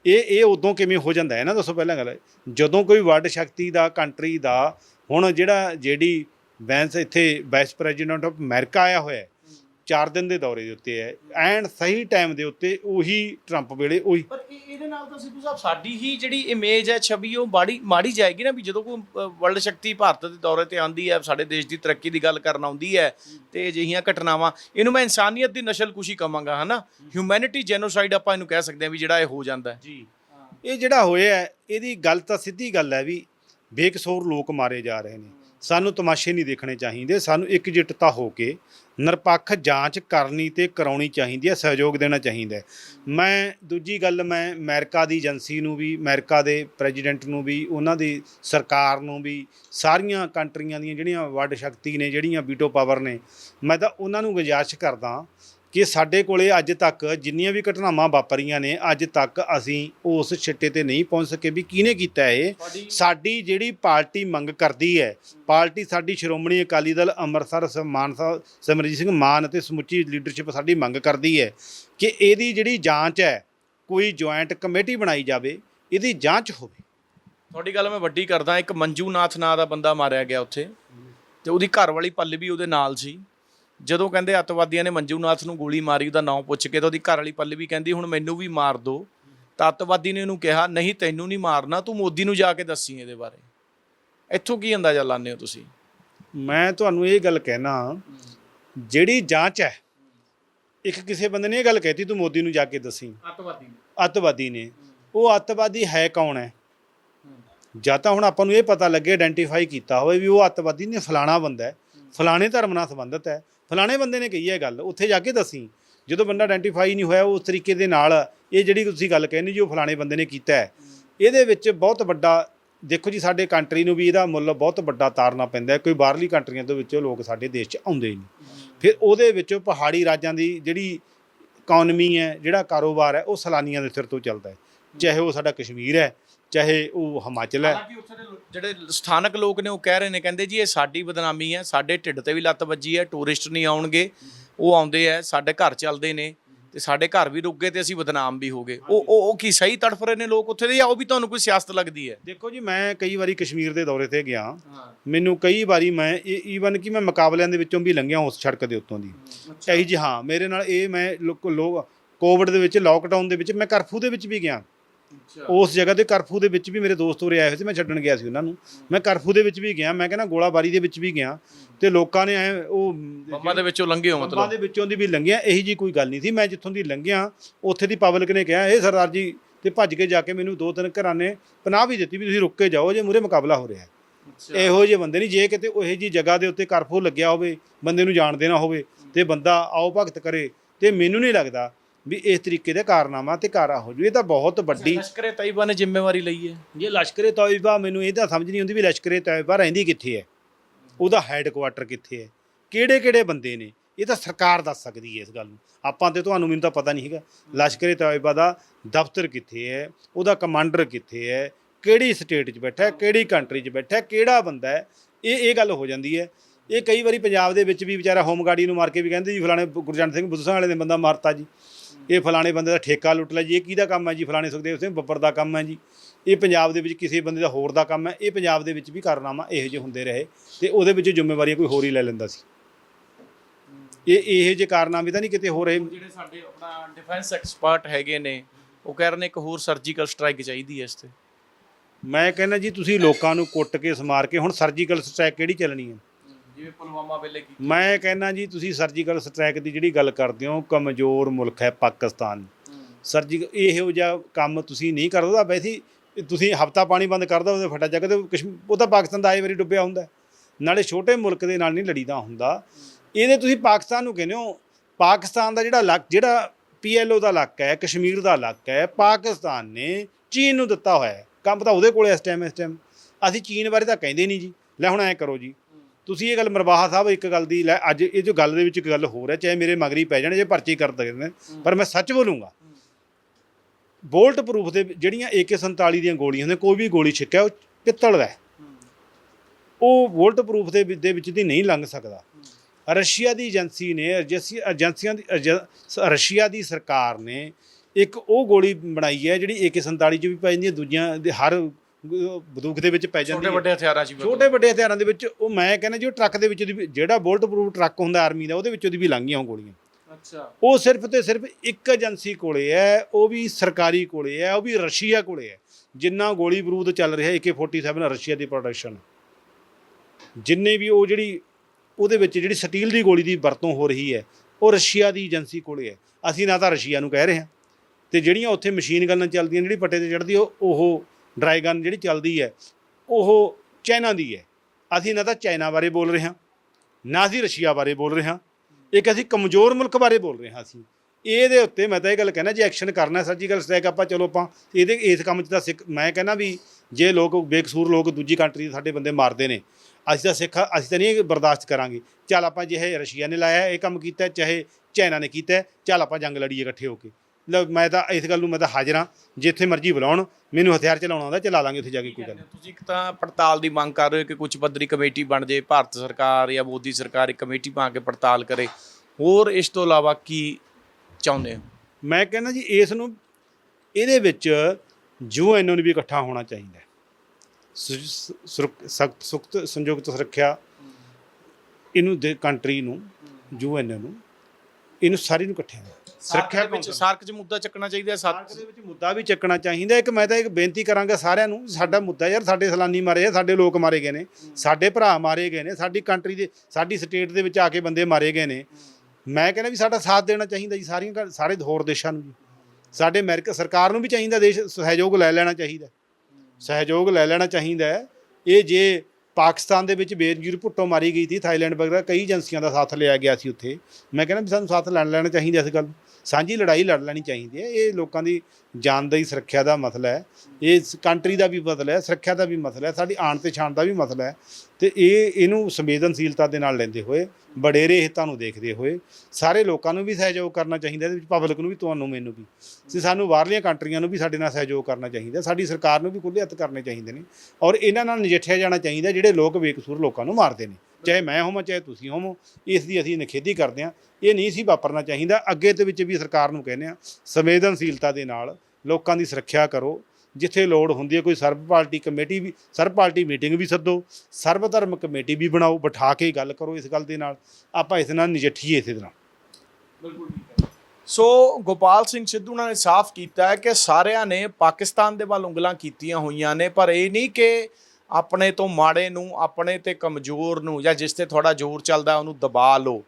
ਇਹ ਇਹ ਉਦੋਂ ਕਿਵੇਂ ਹੋ ਜਾਂਦਾ ਹੈ ਨਾ ਦੱਸੋ ਪਹਿਲਾਂ ਗੱਲ। ਜਦੋਂ ਕੋਈ ਵਰਲਡ ਸ਼ਕਤੀ ਦਾ ਕੰਟਰੀ ਦਾ ਹੁਣ ਜਿਹੜਾ ਜਿਹੜੀ ਵੈਂਸ ਇੱਥੇ ਵਾਈਸ ਪ੍ਰੈਜ਼ੀਡੈਂਟ ਆਫ ਅਮਰੀਕਾ ਆਇਆ ਹੋਇਆ ਚਾਰ ਦਿਨ ਦੇ ਦੌਰੇ ਦੇ ਉੱਤੇ ਹੈ ਐਂਡ ਸਹੀ ਟਾਈਮ ਦੇ ਉੱਤੇ ਉਹੀ ਟਰੰਪ ਵੇਲੇ ਉਹੀ। ਪਰ ਇਹ- ਇਹਦੇ ਨਾਲ ਤਾਂ ਸਿੱਧੂ ਸਾਹਿਬ ਸਾਡੀ ਹੀ ਜਿਹੜੀ ਇਮੇਜ ਹੈ ਛਵੀ ਉਹ ਮਾੜੀ ਮਾੜੀ ਜਾਏਗੀ ਨਾ ਵੀ ਜਦੋਂ ਕੋਈ ਵਰਲਡ ਸ਼ਕਤੀ ਭਾਰਤ ਦੇ ਦੌਰੇ ਤੇ ਆਂਦੀ ਹੈ ਸਾਡੇ ਦੇਸ਼ ਦੀ ਤਰੱਕੀ ਦੀ ਗੱਲ ਕਰਨ ਆਉਂਦੀ ਹੈ ਤੇ ਅਜਿਹੀਆਂ ਘਟਨਾਵਾਂ ਇਹਨੂੰ ਮੈਂ ਇਨਸਾਨੀਅਤ ਦੀ ਨਸਲਕੁਸ਼ੀ ਕਵਾਂਗਾ ਹਨਾ? ਹਿਊਮੈਨਿਟੀ ਜੈਨੋਸਾਈਡ ਆਪਾਂ ਇਹਨੂੰ ਕਹਿ ਸਕਦੇ ਹਾਂ ਵੀ ਜਿਹੜਾ ਇਹ ਹੋ ਜਾਂਦਾ ਹੈ। ਜੀ। ਇਹ ਜਿਹੜਾ ਹੋਇਆ ਹੈ, ਇਹਦੀ ਗੱਲ ਤਾਂ ਸਿੱਧੀ ਗੱਲ ਹੈ ਵੀ ਬੇਕਸੂਰ ਲੋਕ ਮਾਰੇ ਜਾ ਰਹੇ ਨੇ। ਸਾਨੂੰ ਤਮਾਸ਼ੇ ਨਹੀਂ ਦੇਖਣੇ ਚਾਹੀਦੇ, ਸਾਨੂੰ ਇਕਜੁੱਟਤਾ ਹੋ ਕੇ ਨਿਰਪੱਖ ਜਾਂਚ ਕਰਨੀ ਤੇ ਕਰਾਉਣੀ ਚਾਹੀਦੀ ਹੈ, ਸਹਿਯੋਗ ਦੇਣਾ ਚਾਹੀਦਾ ਹੈ। ਮੈਂ ਦੂਜੀ ਗੱਲ ਮੈਂ ਅਮਰੀਕਾ ਦੀ ਏਜੰਸੀ ਨੂੰ ਵੀ, ਅਮਰੀਕਾ ਦੇ ਪ੍ਰੈਜ਼ੀਡੈਂਟ ਨੂੰ ਵੀ, ਉਹਨਾਂ ਦੀ ਸਰਕਾਰ ਨੂੰ ਵੀ, ਸਾਰੀਆਂ ਕੰਟਰੀਆਂ ਦੀਆਂ ਜਿਹੜੀਆਂ ਵੱਡ ਸ਼ਕਤੀ ਨੇ, ਜਿਹੜੀਆਂ ਵੀਟੋ ਪਾਵਰ ਨੇ, ਮੈਂ ਤਾਂ ਉਹਨਾਂ ਨੂੰ ਗੁਜ਼ਾਰਿਸ਼ ਕਰਦਾ ਕਿ ਸਾਡੇ ਕੋਲੇ ਅੱਜ ਤੱਕ ਜਿੰਨੀਆਂ ਵੀ ਘਟਨਾਵਾਂ ਵਾਪਰੀਆਂ ਨੇ ਅੱਜ ਤੱਕ ਅਸੀਂ ਉਸ ਛਿੱਟੇ ਤੇ ਨਹੀਂ ਪਹੁੰਚ ਸਕੇ ਵੀ ਕਿਹਨੇ ਕੀਤਾ ਇਹ। ਸਾਡੀ ਜਿਹੜੀ ਪਾਰਟੀ ਮੰਗ ਕਰਦੀ ਹੈ ਪਾਰਟੀ ਸਾਡੀ ਸ਼੍ਰੋਮਣੀ ਅਕਾਲੀ ਦਲ ਅੰਮ੍ਰਿਤਸਰ ਸ- ਮਾਨ ਸਾਹਿਬ ਸਿਮਰਜੀਤ ਸਿੰਘ ਮਾਨ ਅਤੇ ਸਮੁੱਚੀ ਲੀਡਰਸ਼ਿਪ ਸਾਡੀ ਮੰਗ ਕਰਦੀ ਹੈ ਕਿ ਇਹਦੀ ਜਿਹੜੀ ਜਾਂਚ ਹੈ ਕੋਈ ਜੁਆਇੰਟ ਕਮੇਟੀ ਬਣਾਈ ਜਾਵੇ ਇਹਦੀ ਜਾਂਚ ਹੋਵੇ। ਤੁਹਾਡੀ ਗੱਲ ਮੈਂ ਵੱਡੀ ਕਰਦਾ ਇੱਕ ਮੰਜੂ ਨਾਥ ਨਾਂ ਦਾ ਬੰਦਾ ਮਾਰਿਆ ਗਿਆ ਉੱਥੇ ਤੇ ਉਹਦੀ ਘਰ ਵਾਲੀ ਪੱਲਵੀ ਉਹਦੇ ਨਾਲ ਸੀ। ਜਦੋਂ ਕਹਿੰਦੇ ਅੱਤਵਾਦੀਆਂ ਨੇ ਮੰਜੂ ਨਾਥ ਨੂੰ ਗੋਲੀ ਮਾਰੀ ਉਹਦਾ ਨਾਮ ਪੁੱਛ ਕੇ ਤਾਂ ਉਹਦੀ ਘਰ ਵਾਲੀ ਪੱਲਵੀ ਕਹਿੰਦੀ ਹੁਣ ਮੈਨੂੰ ਵੀ ਮਾਰ ਦੋ। ਤਾਂ ਅੱਤਵਾਦੀ ਨੇ ਉਹਨੂੰ ਕਿਹਾ ਨਹੀਂ ਤੈਨੂੰ ਨਹੀਂ ਮਾਰਨਾ ਤੂੰ ਮੋਦੀ ਨੂੰ ਜਾ ਕੇ ਦੱਸੀ ਇਹਦੇ ਬਾਰੇ। ਇੱਥੋਂ ਕੀ ਅੰਦਾਜ਼ਾ ਲਾਉਂਦੇ ਹੋ ਤੁਸੀਂ? ਮੈਂ ਤੁਹਾਨੂੰ ਇਹ ਗੱਲ ਕਹਿਣਾ ਜਿਹੜੀ ਜਾਂਚ ਹੈ ਇੱਕ ਕਿਸੇ ਬੰਦੇ ਨੇ ਇਹ ਗੱਲ ਕਹਿਤੀ ਤੂੰ ਮੋਦੀ ਨੂੰ ਜਾ ਕੇ ਦੱਸੀ। ਅੱਤਵਾਦੀ ਅੱਤਵਾਦੀ ਨੇ। ਉਹ ਅੱਤਵਾਦੀ ਹੈ ਕੌਣ ਹੈ? ਜਾਂ ਤਾਂ ਹੁਣ ਆਪਾਂ ਨੂੰ ਇਹ ਪਤਾ ਲੱਗੇ ਆਇਡੈਂਟੀਫਾਈ ਕੀਤਾ ਹੋਵੇ ਵੀ ਉਹ ਅੱਤਵਾਦੀ ਨੇ ਫਲਾਣਾ ਬੰਦਾ ਹੈ। ਫਲਾਣੇ ਧਰਮ ਨਾਲ ਸੰਬੰਧਿਤ ਹੈ। ਫਲਾਣੇ ਬੰਦੇ ਨੇ ਕਹੀ ਹੈ ਗੱਲ, ਉੱਥੇ ਜਾ ਕੇ ਦੱਸੀ। ਜਦੋਂ ਬੰਦਾ ਆਇਡੈਂਟੀਫਾਈ ਨਹੀਂ ਹੋਇਆ, ਉਸ ਤਰੀਕੇ ਦੇ ਨਾਲ ਇਹ ਜਿਹੜੀ ਤੁਸੀਂ ਗੱਲ ਕਹਿੰਦੇ ਜੀ, ਉਹ ਫਲਾਣੇ ਬੰਦੇ ਨੇ ਕੀਤਾ ਹੈ। ਇਹਦੇ ਵਿੱਚ ਬਹੁਤ ਵੱਡਾ, ਦੇਖੋ ਜੀ, ਸਾਡੇ ਕੰਟਰੀ ਨੂੰ ਵੀ ਇਹਦਾ ਮੁੱਲ ਬਹੁਤ ਵੱਡਾ ਤਾਰਨਾ ਪੈਂਦਾ ਕੋਈ ਬਾਹਰਲੀ ਕੰਟਰੀਆਂ ਦੇ ਵਿੱਚੋਂ ਲੋਕ ਸਾਡੇ ਦੇਸ਼ 'ਚ ਆਉਂਦੇ ਹੀ ਨਹੀਂ। ਫਿਰ ਉਹਦੇ ਵਿੱਚੋਂ ਪਹਾੜੀ ਰਾਜਾਂ ਦੀ ਜਿਹੜੀ ਇਕਨੋਮੀ ਹੈ, ਜਿਹੜਾ ਕਾਰੋਬਾਰ ਹੈ, ਉਹ ਸੈਲਾਨੀਆਂ ਦੇ ਸਿਰ ਤੋਂ ਚੱਲਦਾ ਹੈ। ਚਾਹੇ ਉਹ ਸਾਡਾ ਕਸ਼ਮੀਰ ਹੈ ਚਾਹੇ ਉਹ ਹਿਮਾਚਲ ਹੈ। ਹਾਲਾਂਕਿ ਉੱਥੇ ਦੇ ਲੋ- ਜਿਹੜੇ ਸਥਾਨਕ ਲੋਕ ਨੇ ਉਹ ਕਹਿ ਰਹੇ ਨੇ ਕਹਿੰਦੇ ਜੀ ਇਹ ਸਾਡੀ ਬਦਨਾਮੀ ਹੈ ਸਾਡੇ ਢਿੱਡ ਤੇ ਵੀ ਲੱਤ ਵੱਜੀ ਹੈ ਟੂਰਿਸਟ ਨਹੀਂ ਆਉਣਗੇ ਉਹ ਆਉਂਦੇ ਆ ਸਾਡੇ ਘਰ ਚੱਲਦੇ ਨੇ ਤੇ ਸਾਡੇ ਘਰ ਵੀ ਰੁਕ ਗਏ ਤੇ ਅਸੀਂ ਬਦਨਾਮ ਵੀ ਹੋ ਗਏ। ਉਹ ਉਹ ਉਹ ਕੀ ਸਹੀ ਤੜਫ ਰਹੇ ਨੇ ਲੋਕ ਉੱਥੇ ਦੇ ਜਾਂ ਉਹ ਵੀ ਤੁਹਾਨੂੰ ਕੋਈ ਸਿਆਸਤ ਲੱਗਦੀ ਹੈ? ਦੇਖੋ ਜੀ ਮੈਂ ਕਈ ਵਾਰੀ ਕਸ਼ਮੀਰ ਦੇ ਦੌਰੇ ਤੇ ਗਿਆ। ਮੈਨੂੰ ਕਈ ਵਾਰੀ ਮੈਂ ਈਵਨ ਕਿ ਮੈਂ ਮੁਕਾਬਲਿਆਂ ਦੇ ਵਿੱਚੋਂ ਵੀ ਲੰਘਿਆ ਉਸ ਸੜਕ ਦੇ ਉੱਤੋਂ ਦੀ। ਇਹੀ ਜੀ ਹਾਂ ਮੇਰੇ ਨਾਲ ਇਹ ਮੈਂ ਲੋਕ ਲੋਕ ਕੋਵਿਡ ਦੇ ਵਿੱਚ ਲੋਕਡਾਊਨ ਦੇ ਵਿੱਚ ਮੈਂ ਕਰਫਿਊ ਦੇ ਵਿੱਚ ਵੀ ਗਿਆ। ਉਸ ਜਗ੍ਹਾ ਤੇ ਕਰਫਿਊ ਦੇ ਵਿੱਚ ਵੀ ਮੇਰੇ ਦੋਸਤ ਉਰੇ ਆਏ ਹੋਏ ਸੀ ਮੈਂ ਛੱਡਣ ਗਿਆ ਸੀ ਉਹਨਾਂ ਨੂੰ। ਮੈਂ ਕਰਫਿਊ ਦੇ ਵਿੱਚ ਵੀ ਗਿਆ ਮੈਂ ਕਹਿੰਦਾ ਗੋਲਾਬਾਰੀ ਦੇ ਵਿੱਚ ਵੀ ਗਿਆ ਤੇ ਲੋਕਾਂ ਨੇ ਐ ਉਹ ਬੰਬਾਂ ਦੇ ਵਿੱਚੋਂ ਲੰਘੇ ਹੋ ਬੰਬਾਂ ਮਤਲਬ ਦੇ ਵਿੱਚੋਂ ਦੀ ਵੀ ਲੰਘਿਆ ਇਹੀ ਜੀ ਕੋਈ ਗੱਲ ਨਹੀਂ ਸੀ। ਮੈਂ ਜਿੱਥੋਂ ਦੀ ਲੰਘਿਆ ਉੱਥੇ ਦੀ ਪਬਲਿਕ ਨੇ ਕਿਹਾ ਇਹ ਸਰਦਾਰ ਜੀ ਤੇ ਭੱਜ ਕੇ ਜਾ ਕੇ ਮੈਨੂੰ ਦੋ ਤਿੰਨ ਘਰਾਂ ਨੇ ਪਨਾਹ ਵੀ ਦਿੱਤੀ ਵੀ ਤੁਸੀਂ ਰੁੱਕ ਕੇ ਜਾਓ ਜੇ ਮੂਰੇ ਮੁਕਾਬਲਾ ਹੋ ਰਿਹਾ ਹੈ। ਇਹੋ ਜਿਹੇ ਬੰਦੇ ਨਹੀਂ ਜੇ ਕਿਤੇ ਉਹੇ ਜੀ ਜਗ੍ਹਾ ਦੇ ਉੱਤੇ ਕਰਫਿਊ ਲੱਗਿਆ ਹੋਵੇ ਬੰਦੇ ਨੂੰ ਜਾਣ ਦੇਣਾ ਹੋਵੇ ਤੇ ਬੰਦਾ ਆਓ ਭਗਤ ਕਰੇ ਤੇ ਮੈਨੂੰ ਨਹੀਂ ਲੱਗਦਾ ਵੀ ਇਸ ਤਰੀਕੇ ਦੇ ਕਾਰਨਾਮਾ ਤੇ ਕਾਰਾ ਹੋ ਜੂ। ਇਹ ਤਾਂ ਬਹੁਤ ਵੱਡੀ ਲਸ਼ਕਰੇ ਤੈਯਬਾ ਨੇ ਜ਼ਿੰਮੇਵਾਰੀ ਲਈ ਹੈ। ਜੇ ਲਸ਼ਕਰੇ ਤੌਇਬਾ ਮੈਨੂੰ ਇਹ ਤਾਂ ਸਮਝ ਨਹੀਂ ਆਉਂਦੀ ਵੀ ਲਸ਼ਕਰੇ ਤੌਇਬਾ ਰਹਿੰਦੀ ਕਿੱਥੇ ਹੈ। ਉਹਦਾ ਹੈੱਡਕੁਆਟਰ ਕਿੱਥੇ ਹੈ। ਕਿਹੜੇ ਕਿਹੜੇ ਬੰਦੇ ਨੇ? ਇਹ ਤਾਂ ਸਰਕਾਰ ਦੱਸ ਸਕਦੀ ਹੈ ਇਸ ਗੱਲ ਨੂੰ। ਆਪਾਂ ਤੇ ਤੁਹਾਨੂੰ ਮੈਨੂੰ ਤਾਂ ਪਤਾ ਨਹੀਂ ਹੈਗਾ। ਲਸ਼ਕਰੇ ਤੌਇਬਾ ਦਾ ਦਫ਼ਤਰ ਕਿੱਥੇ ਹੈ? ਉਹਦਾ ਕਮਾਂਡਰ ਕਿੱਥੇ ਹੈ? ਕਿਹੜੀ ਸਟੇਟ 'ਚ ਬੈਠਾ ਹੈ? ਕਿਹੜੀ ਕੰਟਰੀ 'ਚ ਬੈਠਾ ਹੈ? ਕਿਹੜਾ ਬੰਦਾ ਹੈ? ਇਹ ਇਹ ਗੱਲ ਹੋ ਜਾਂਦੀ ਹੈ। ਇਹ ਕਈ ਵਾਰੀ ਪੰਜਾਬ ਦੇ ਵਿੱਚ ਵੀ ਵਿਚਾਰਾ ਹੋਮਗਾਰਡੀ ਨੂੰ ਮਾਰ ਕੇ ਵੀ ਕਹਿੰਦੇ ਜੀ ਫਲਾਣੇ ਗੁਰਜੰਟ ਸਿੰਘ ਬੁੱਧਸਾਂ ਵਾਲੇ ਨੇ ਬੰਦਾ ਮਾਰਤਾ ਜੀ। ਇਹ ਫਲਾਣੇ ਬੰਦੇ ਦਾ ਠੇਕਾ ਲੁੱਟ ਲਿਆ ਜੀ ਇਹ ਕਿਹਦਾ ਕੰਮ ਹੈ ਜੀ ਫਲਾਣੇ ਸੁਖਦੇਵ ਸਿੰਘ? ਬੱਬਰ ਦਾ ਕੰਮ ਹੈ ਜੀ। ਇਹ ਪੰਜਾਬ ਦੇ ਵਿੱਚ ਕਿਸੇ ਬੰਦੇ ਦਾ ਹੋਰ ਦਾ ਕੰਮ ਹੈ ਇਹ ਪੰਜਾਬ ਦੇ ਵਿੱਚ ਵੀ ਕਾਰਨਾਮਾ ਇਹੋ ਜਿਹੇ ਹੁੰਦੇ ਰਹੇ ਤੇ ਉਹਦੇ ਵਿੱਚ ਜ਼ਿੰਮੇਵਾਰੀਆਂ ਕੋਈ ਹੋਰ ਹੀ ਲੈ ਲੈਂਦਾ ਸੀ। ਇਹ ਇਹੋ ਜਿਹੇ ਕਾਰਨਾਮੇ ਤਾਂ ਨਹੀਂ ਕਿਤੇ ਹੋ ਰਹੇ। ਜਿਹੜੇ ਸਾਡੇ ਆਪਣਾ ਡਿਫੈਂਸ ਐਕਸਪਰਟ ਹੈਗੇ ਨੇ ਉਹ ਕਹਿ ਰਹੇ ਨੇ ਇੱਕ ਹੋਰ ਸਰਜੀਕਲ ਸਟ੍ਰਾਈਕ ਚਾਹੀਦੀ ਹੈ ਇਸ ਤੇ। ਮੈਂ ਕਹਿੰਦਾ ਜੀ ਤੁਸੀਂ ਲੋਕਾਂ ਨੂੰ ਕੁੱਟ ਕੇ ਸਮਾਰ ਕੇ ਹੁਣ ਸਰਜੀਕਲ ਸਟ੍ਰਾਈਕ ਕਿਹੜੀ ਚੱਲਣੀ ਹੈ? ਜਿਵੇਂ ਪੁਲਵਾਮਾ ਵੇਲੇ ਕੀ ਮੈਂ ਕਹਿੰਦਾ ਜੀ ਤੁਸੀਂ ਸਰਜੀਕਲ ਸਟ੍ਰਾਈਕ ਦੀ ਜਿਹੜੀ ਗੱਲ ਕਰਦੇ ਹੋ ਕਮਜ਼ੋਰ ਮੁਲਕ ਹੈ ਪਾਕਿਸਤਾਨ। ਸਰਜੀ ਇਹੋ ਜਿਹਾ ਕੰਮ ਤੁਸੀਂ ਨਹੀਂ ਕਰਦੇ ਵੈਸੇ ਤੁਸੀਂ ਹਫਤਾ ਪਾਣੀ ਬੰਦ ਕਰਦਾ ਉਹਦੇ ਫਟਾ ਜਾ ਕੇ ਤੇ ਉਹ ਤਾਂ ਪਾਕਿਸਤਾਨ ਦਾ ਆਏ ਵਾਰੀ ਡੁੱਬਿਆ ਹੁੰਦਾ। ਨਾਲੇ ਛੋਟੇ ਮੁਲਕ ਦੇ ਨਾਲ ਨਹੀਂ ਲੜੀਦਾ ਹੁੰਦਾ। ਇਹਦੇ ਤੁਸੀਂ ਪਾਕਿਸਤਾਨ ਨੂੰ ਕਹਿੰਦੇ ਹੋ ਪਾਕਿਸਤਾਨ ਦਾ ਜਿਹੜਾ ਇਲਾਕ ਜਿਹੜਾ ਪੀਐਲਓ ਦਾ ਇਲਾਕਾ ਹੈ ਕਸ਼ਮੀਰ ਦਾ ਇਲਾਕਾ ਹੈ ਪਾਕਿਸਤਾਨ ਨੇ ਚੀਨ ਨੂੰ ਦਿੱਤਾ ਹੋਇਆ ਹੈ। ਕੰਮ ਤਾਂ ਉਹਦੇ ਕੋਲੇ ਇਸ ਟਾਈਮ ਇਸ ਟਾਈਮ ਅਸੀਂ ਚੀਨ ਬਾਰੇ ਤਾਂ ਕਹਿੰਦੇ ਨਹੀਂ ਜੀ। ਲੈ ਹੁਣ ਐ ਕਰੋ ਜੀ। ਤੁਸੀਂ ਇਹ ਗੱਲ ਮਰਵਾਹਾ ਸਾਹਿਬ, ਇੱਕ ਗੱਲ ਦੀ ਲੈ, ਅੱਜ ਇਹ ਜੋ ਗੱਲ ਦੇ ਵਿੱਚ ਇੱਕ ਗੱਲ ਹੋ ਰਿਹਾ ਚਾਹੇ ਮੇਰੇ ਮਗਰੀ ਪੈ ਜਾਣ, ਜੇ ਪਰਚੀ ਕਰ ਸਕਦੇ ਨੇ ਪਰ ਮੈਂ ਸੱਚ ਬੋਲੂੰਗਾ, ਬੋਲਟ ਪ੍ਰੂਫ ਦੇ ਜਿਹੜੀਆਂ AK47 ਦੀਆਂ ਗੋਲੀਆਂ ਨੇ, ਕੋਈ ਵੀ ਗੋਲੀ ਛਿੱਕਿਆ, ਉਹ ਪਿੱਤਲ ਦਾ ਉਹ ਵੋਲਟ ਪ੍ਰੂਫ ਦੇ ਵਿੱਚ- ਦੇ ਵਿੱਚ ਦੀ ਨਹੀਂ ਲੰਘ ਸਕਦਾ। ਰਸ਼ੀਆ ਦੀ ਏਜੰਸੀ ਨੇ ਏਜੰਸੀਆਂ ਦੀ ਏਜ- ਰਸ਼ੀਆ ਦੀ ਸਰਕਾਰ ਨੇ ਇੱਕ ਉਹ ਗੋਲੀ ਬਣਾਈ ਹੈ, ਜਿਹੜੀ AK47 ਚ ਵੀ ਪੈ ਜਾਂਦੀ ਹੈ, ਦੂਜੀਆਂ ਦੇ ਹਰ ਬੰਦੂਕ ਦੇ ਵਿੱਚ ਪੈ ਜਾਂਦੀ ਛੋਟੇ ਹੈ। ਵੱਡੇ ਹਥਿਆਰਾਂ ਵੀ ਛੋਟੇ ਵੱਡੇ ਹਥਿਆਰਾਂ ਦੇ ਵਿੱਚ ਉਹ ਮੈਂ ਕਹਿੰਦਾ ਜੀ ਉਹ ਟਰੱਕ ਦੇ ਵਿੱਚ ਦੀ ਵੀ- ਜਿਹੜਾ ਬੋਲਟ ਪ੍ਰੂਫ ਟਰੱਕ ਹੁੰਦਾ ਆਰਮੀ ਦਾ ਉਹਦੇ ਵਿੱਚੋਂ ਦੀ ਵੀ ਲੰਘੀਆਂ ਉਹ ਗੋਲੀਆਂ। ਅੱਛਾ। ਉਹ ਸਿਰਫ ਤੇ ਸਿਰਫ ਇੱਕ ਏਜੰਸੀ ਕੋਲੇ ਹੈ ਉਹ ਵੀ ਸਰਕਾਰੀ ਕੋਲੇ ਹੈ ਉਹ ਵੀ ਰਸ਼ੀਆ ਕੋਲੇ ਹੈ। ਜਿੰਨਾ ਗੋਲੀ ਬਰੂਦ ਚੱਲ ਰਿਹਾ AK47 ਰਸ਼ੀਆ ਦੀ ਪ੍ਰੋਡਕਸ਼ਨ ਜਿੰਨੇ ਵੀ ਉਹ ਜਿਹੜੀ ਉਹਦੇ ਵਿੱਚ ਜਿਹੜੀ ਸਟੀਲ ਦੀ ਗੋਲੀ ਦੀ ਵਰਤੋਂ ਹੋ ਰਹੀ ਹੈ ਉਹ ਰਸ਼ੀਆ ਦੀ ਏਜੰਸੀ ਕੋਲੇ ਹੈ। ਅਸੀਂ ਨਾ ਤਾਂ ਰਸ਼ੀਆ ਨੂੰ ਕਹਿ ਰਹੇ ਹਾਂ। ਤੇ ਜਿਹੜੀਆਂ ਉੱਥੇ ਮਸ਼ੀਨ ਗਨਾਂ ਚੱਲਦੀਆਂ ਜਿਹੜੀ ਪੱਟੇ ਤੇ ਚੜਦੀ ਉਹ ਉਹ ਡਰਾਈ ਗਨ ਜਿਹੜੀ ਚੱਲਦੀ ਹੈ, ਉਹ ਚਾਈਨਾ ਦੀ ਹੈ। ਅਸੀਂ ਨਾ ਤਾਂ ਚਾਈਨਾ ਬਾਰੇ ਬੋਲ ਰਹੇ ਹਾਂ, ਨਾ ਅਸੀਂ ਰਸ਼ੀਆ ਬਾਰੇ ਬੋਲ ਰਹੇ ਹਾਂ, ਇੱਕ ਅਸੀਂ ਕਮਜ਼ੋਰ ਮੁਲਕ ਬਾਰੇ ਬੋਲ ਰਹੇ ਹਾਂ ਅਸੀਂ। ਇਹਦੇ ਉੱਤੇ ਮੈਂ ਤਾਂ ਇਹ ਗੱਲ ਕਹਿਣਾ, ਜੇ ਐਕਸ਼ਨ ਕਰਨਾ ਸਰਜੀਕਲ ਸਟ੍ਰਾਈਕ ਆਪਾਂ ਚਲੋ ਆਪਾਂ, ਇਹਦੇ ਇਸ ਕੰਮ 'ਚ ਤਾਂ ਸਿੱਖ, ਮੈਂ ਕਹਿੰਦਾ ਵੀ ਜੇ ਲੋਕ ਬੇਕਸੂਰ ਲੋਕ ਦੂਜੀ ਕੰਟਰੀ ਦੇ ਸਾਡੇ ਬੰਦੇ ਮਾਰਦੇ ਨੇ, ਅਸੀਂ ਤਾਂ ਸਿੱਖ, ਅਸੀਂ ਤਾਂ ਨਹੀਂ ਬਰਦਾਸ਼ਤ ਕਰਾਂਗੇ। ਚੱਲ ਆਪਾਂ ਜਿਹੇ ਰਸ਼ੀਆ ਨੇ ਲਾਇਆ, ਇਹ ਕੰਮ ਕੀਤਾ, ਚਾਹੇ ਚਾਈਨਾ ਨੇ ਕੀਤਾ, ਚੱਲ ਆਪਾਂ ਜੰਗ ਲੜੀਏ ਇਕੱਠੇ ਹੋ ਕੇ। ਲਓ ਮੈਂ ਤਾਂ ਇਸ ਗੱਲ ਨੂੰ ਮੈਂ ਤਾਂ ਹਾਜ਼ਰ ਹਾਂ ਜਿੱਥੇ ਮਰਜ਼ੀ ਬੁਲਾਉਣ ਮੈਨੂੰ ਹਥਿਆਰ ਚਲਾਉਣਾ ਆਉਂਦਾ ਚਲਾ ਲਾਂਗੇ ਉੱਥੇ ਜਾ ਕੇ ਕੋਈ ਗੱਲ ਨਹੀਂ। ਤੁਸੀਂ ਇੱਕ ਤਾਂ ਪੜਤਾਲ ਦੀ ਮੰਗ ਕਰ ਰਹੇ ਹੋ ਕਿ ਕੁਝ ਪੱਧਰੀ ਕਮੇਟੀ ਬਣ ਜੇ ਭਾਰਤ ਸਰਕਾਰ ਜਾਂ ਮੋਦੀ ਸਰਕਾਰ ਇੱਕ ਕਮੇਟੀ ਬਣਾ ਕੇ ਪੜਤਾਲ ਕਰੇ। ਹੋਰ ਇਸ ਤੋਂ ਇਲਾਵਾ ਕੀ ਚਾਹੁੰਦੇ ਹੋ? ਮੈਂ ਕਹਿੰਦਾ ਜੀ ਇਸ ਨੂੰ ਇਹਦੇ ਵਿੱਚ ਯੂਐਨ ਨੂੰ ਵੀ ਇਕੱਠਾ ਹੋਣਾ ਚਾਹੀਦਾ ਹੈ। ਸਖਤ ਸੁਖਤ ਸੰਯੁਕਤ ਸੁਰੱਖਿਆ ਇਹਨੂੰ ਦੇ ਕੰਟਰੀ ਨੂੰ ਯੂਐਨ ਨੂੰ ਇਹਨੂੰ ਸਾਰੀ ਨੂੰ ਇਕੱਠੇ ਹੋਣਾ ਸੁਰੱਖਿਆ ਵਿੱਚ ਸਾਰਕ 'ਚ ਮੁੱਦਾ ਚੱਕਣਾ ਚਾਹੀਦਾ ਹੈ ਸਾਰਕ ਦੇ ਵਿੱਚ ਮੁੱਦਾ ਵੀ ਚੱਕਣਾ ਚਾਹੀਦਾ ਇੱਕ ਮੈਂ ਤਾਂ ਇੱਕ ਬੇਨਤੀ ਕਰਾਂਗਾ ਸਾਰਿਆਂ ਨੂੰ ਸਾਡਾ ਮੁੱਦਾ ਯਾਰ ਸਾਡੇ ਸਲਾਨੀ ਮਾਰੇ ਆ ਸਾਡੇ ਲੋਕ ਮਾਰੇ ਗਏ ਨੇ ਸਾਡੇ ਭਰਾ ਮਾਰੇ ਗਏ ਨੇ ਸਾਡੀ ਕੰਟਰੀ ਦੇ ਸਾਡੀ ਸਟੇਟ ਦੇ ਵਿੱਚ ਆ ਕੇ ਬੰਦੇ ਮਾਰੇ ਗਏ ਨੇ। ਮੈਂ ਕਹਿੰਦਾ ਵੀ ਸਾਡਾ ਸਾਥ ਦੇਣਾ ਚਾਹੀਦਾ ਜੀ ਸਾਰੀਆਂ ਸਾਰੇ ਹੋਰ ਦੇਸ਼ਾਂ ਨੂੰ ਜੀ। ਸਾਡੇ ਅਮਰੀਕਾ ਸਰਕਾਰ ਨੂੰ ਵੀ ਚਾਹੀਦਾ ਦੇਸ਼ ਸਹਿਯੋਗ ਲੈ ਲੈਣਾ ਚਾਹੀਦਾ ਸਹਿਯੋਗ ਲੈ ਲੈਣਾ ਚਾਹੀਦਾ ਇਹ ਜੇ ਪਾਕਿਸਤਾਨ ਦੇ ਵਿੱਚ ਬੇਨਜ਼ੀਰ ਭੁੱਟੋ ਮਾਰੀ ਗਈ ਸੀ ਥਾਈਲੈਂਡ ਵਗੈਰਾ ਕਈ ਏਜੰਸੀਆਂ ਦਾ ਸਾਥ ਲਿਆ ਗਿਆ ਸੀ ਉੱਥੇ। ਮੈਂ ਕਹਿੰਦਾ ਵੀ ਸਾਨੂੰ ਸਾਥ ਲੈਣ ਲੈਣਾ ਚਾਹੀਦਾ ਇਸ ਗੱਲ ਨੂੰ। ਸਾਂਝੀ ਲੜਾਈ ਲੜ ਲੈਣੀ ਚਾਹੀਦੀ ਹੈ। ਇਹ ਲੋਕਾਂ ਦੀ ਜਾਨ ਦੀ ਸੁਰੱਖਿਆ ਦਾ ਮਸਲਾ ਹੈ। ਇਹ ਕੰਟਰੀ ਦਾ ਵੀ ਮਸਲਾ ਹੈ, ਸੁਰੱਖਿਆ ਦਾ ਵੀ ਮਸਲਾ ਹੈ, ਸਾਡੀ ਆਣ ਤੇ ਛਾਣ ਦਾ ਵੀ ਮਸਲਾ ਹੈ। ਤੇ ਇਹ, ਇਹਨੂੰ ਸੰਵੇਦਨਸ਼ੀਲਤਾ ਦੇ ਨਾਲ ਲੈਂਦੇ ਹੋਏ, ਵਡੇਰੇ ਹਿੱਤਾਂ ਨੂੰ ਦੇਖਦੇ ਹੋਏ, ਸਾਰੇ ਲੋਕਾਂ ਨੂੰ ਵੀ ਸਹਿਯੋਗ ਕਰਨਾ ਚਾਹੀਦਾ, ਇਹਦੇ ਵਿੱਚ ਪਬਲਿਕ ਨੂੰ ਵੀ, ਤੁਹਾਨੂੰ, ਮੈਨੂੰ ਵੀ। ਤੇ ਸਾਨੂੰ ਬਾਹਰਲੀਆਂ ਕੰਟਰੀਆਂ ਨੂੰ ਵੀ ਸਾਡੇ ਨਾਲ ਸਹਿਯੋਗ ਕਰਨਾ ਚਾਹੀਦਾ, ਸਾਡੀ ਸਰਕਾਰ ਨੂੰ ਵੀ ਖੁੱਲ੍ਹੇ ਹੱਥ ਕਰਨੇ ਚਾਹੀਦੇ ਨੇ। ਔਰ ਇਹਨਾਂ ਨਾਲ ਨਜਿੱਠਿਆ ਜਾਣਾ ਚਾਹੀਦਾ, ਜਿਹੜੇ ਲੋਕ ਬੇਕਸੂਰ ਲੋਕਾਂ ਨੂੰ ਮਾਰਦੇ ਨੇ। ਚਾਹੇ ਮੈਂ ਹੋਵਾਂ, ਚਾਹੇ ਤੁਸੀਂ ਹੋਵੋ, ਇਸ ਦੀ ਅਸੀਂ ਨਿਖੇਧੀ ਕਰਦੇ ਹਾਂ। ਇਹ ਨਹੀਂ ਸੀ ਵਾਪਰਨਾ ਚਾਹੀਦਾ। ਅੱਗੇ ਦੇ ਵਿੱਚ ਵੀ ਸਰਕਾਰ ਨੂੰ ਕਹਿੰਦੇ ਆ ਸੰਵੇਦਨਸ਼ੀਲਤਾ ਦੇ ਨਾਲ ਲੋਕਾਂ ਦੀ ਸੁਰੱਖਿਆ ਕਰੋ। ਜਿੱਥੇ ਲੋੜ ਹੁੰਦੀ ਹੈ, ਕੋਈ ਸਰਬ ਪਾਰਟੀ ਕਮੇਟੀ ਵੀ, ਸਰਬ ਪਾਰਟੀ ਮੀਟਿੰਗ ਵੀ ਸੱਦੋ, ਸਰਬ ਧਰਮ ਕਮੇਟੀ ਵੀ ਬਣਾਓ, ਬਿਠਾ ਕੇ ਗੱਲ ਕਰੋ ਇਸ ਗੱਲ ਦੇ ਨਾਲ। ਆਪਾਂ ਇਸ ਨਾਲ ਨਜਿੱਠੀਏ ਇਸੇ ਨਾਲ। ਸੋ ਗੋਪਾਲ ਸਿੰਘ ਸਿੱਧੂ ਨੇ ਸਾਫ਼ ਕੀਤਾ ਹੈ ਕਿ ਸਾਰਿਆਂ ਨੇ ਪਾਕਿਸਤਾਨ ਦੇ ਵੱਲ ਉਂਗਲਾਂ ਕੀਤੀਆਂ ਹੋਈਆਂ ਨੇ, ਪਰ ਇਹ ਨਹੀਂ ਕਿ ਆਪਣੇ ਤੋਂ ਮਾੜੇ ਨੂੰ, ਆਪਣੇ ਤੇ ਕਮਜ਼ੋਰ ਨੂੰ ਜਾਂ ਜਿਸ ਤੇ ਤੁਹਾਡਾ ਜ਼ੋਰ ਚੱਲਦਾ ਉਹਨੂੰ ਦਬਾ ਲਓ।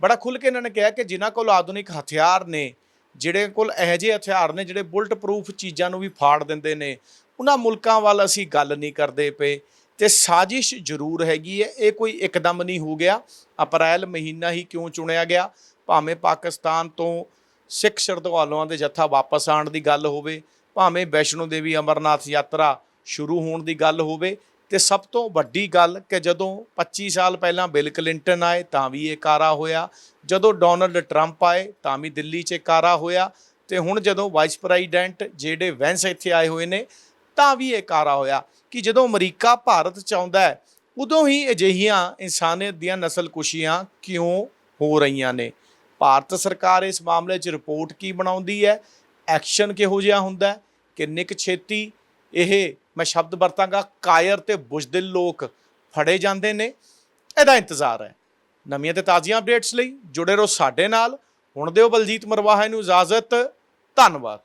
ਬੜਾ ਖੁੱਲ ਕੇ ਇਹਨਾਂ ਨੇ ਕਿਹਾ ਕਿ ਜਿਨ੍ਹਾਂ ਕੋਲ ਆਧੁਨਿਕ ਹਥਿਆਰ ਨੇ, ਜਿਹੜੇ ਕੋਲ ਇਹੋ ਜਿਹੇ ਹਥਿਆਰ ਨੇ, ਜਿਹੜੇ ਬੁਲਟ ਪ੍ਰੂਫ ਚੀਜ਼ਾਂ ਨੂੰ ਵੀ ਫਾੜ ਦਿੰਦੇ ਨੇ, ਉਹਨਾਂ ਮੁਲਕਾਂ ਵੱਲ ਅਸੀਂ ਗੱਲ ਨਹੀਂ ਕਰਦੇ ਪਏ। ਤੇ ਸਾਜ਼ਿਸ਼ ਜ਼ਰੂਰ ਹੈਗੀ ਹੈ, ਇਹ ਕੋਈ ਇੱਕਦਮ ਨਹੀਂ ਹੋ ਗਿਆ। ਅਪ੍ਰੈਲ ਮਹੀਨਾ ਹੀ ਕਿਉਂ ਚੁਣਿਆ ਗਿਆ? ਭਾਵੇਂ ਪਾਕਿਸਤਾਨ ਤੋਂ ਸਿੱਖ ਸ਼ਰਧਾਲੂਆਂ ਦੇ ਜੱਥਾ ਵਾਪਸ ਆਉਣ ਦੀ ਗੱਲ ਹੋਵੇ, ਭਾਵੇਂ ਵੈਸ਼ਨੋ ਦੇਵੀ ਅਮਰਨਾਥ ਯਾਤਰਾ ਸ਼ੁਰੂ ਹੋਣ ਦੀ ਗੱਲ ਹੋਵੇ ਤੇ ਸਭ ਤੋਂ ਵੱਡੀ ਗੱਲ ਕਿ ਜਦੋਂ 25 ਸਾਲ ਪਹਿਲਾਂ ਬਿਲ ਕਲਿੰਟਨ ਆਏ ਤਾਂ ਵੀ ਇਹ ਕਾਰਾ ਹੋਇਆ। ਜਦੋਂ ਡੋਨਲਡ ਟਰੰਪ ਆਏ ਤਾਂ ਵੀ ਦਿੱਲੀ 'ਚ ਇਹ ਕਾਰਾ ਹੋਇਆ। ਤੇ ਹੁਣ ਜਦੋਂ ਵਾਈਸ ਪ੍ਰੈਜ਼ੀਡੈਂਟ ਜਿਹੜੇ ਵੈਂਸ ਇੱਥੇ ਆਏ ਹੋਏ ਨੇ ਤਾਂ ਵੀ ਇਹ ਕਾਰਾ ਹੋਇਆ ਕਿ ਜਦੋਂ ਅਮਰੀਕਾ ਭਾਰਤ ਚ ਆਉਂਦਾ ਹੈ, ਉਦੋਂ ਹੀ ਅਜਿਹੀਆਂ ਇਨਸਾਨੀਅਤ ਦੀਆਂ ਨਸਲਕੁਸ਼ੀਆਂ ਕਿਉਂ ਹੋ ਰਹੀਆਂ ਨੇ? ਭਾਰਤ ਸਰਕਾਰ ਇਸ ਮਾਮਲੇ 'ਚ ਰਿਪੋਰਟ ਕੀ ਬਣਾਉਂਦੀ ਹੈ? ਐਕਸ਼ਨ ਕਿਹੋ ਜਿਹਾ ਹੁੰਦਾ ਹੈ? ਕਿੰਨੇ ਕੁ ਛੇਤੀ ਇਹ ਮੈਂ ਸ਼ਬਦ ਵਰਤਾਂਗਾ, ਕਾਇਰ ਤੇ ਬੁਜ਼ਦਿਲ ਲੋਕ ਫੜੇ ਜਾਂਦੇ ਨੇ। ਇਹਦਾ ਇੰਤਜ਼ਾਰ ਹੈ। ਨਵੀਆਂ ਤੇ ਤਾਜ਼ੀਆਂ ਅਪਡੇਟਸ ਲਈ ਜੁੜੇ ਰਹੋ ਸਾਡੇ ਨਾਲ। ਹੁਣ ਦਿਓ ਬਲਜੀਤ ਮਰਵਾਹਾ ਨੂੰ ਇਜਾਜ਼ਤ। ਧੰਨਵਾਦ।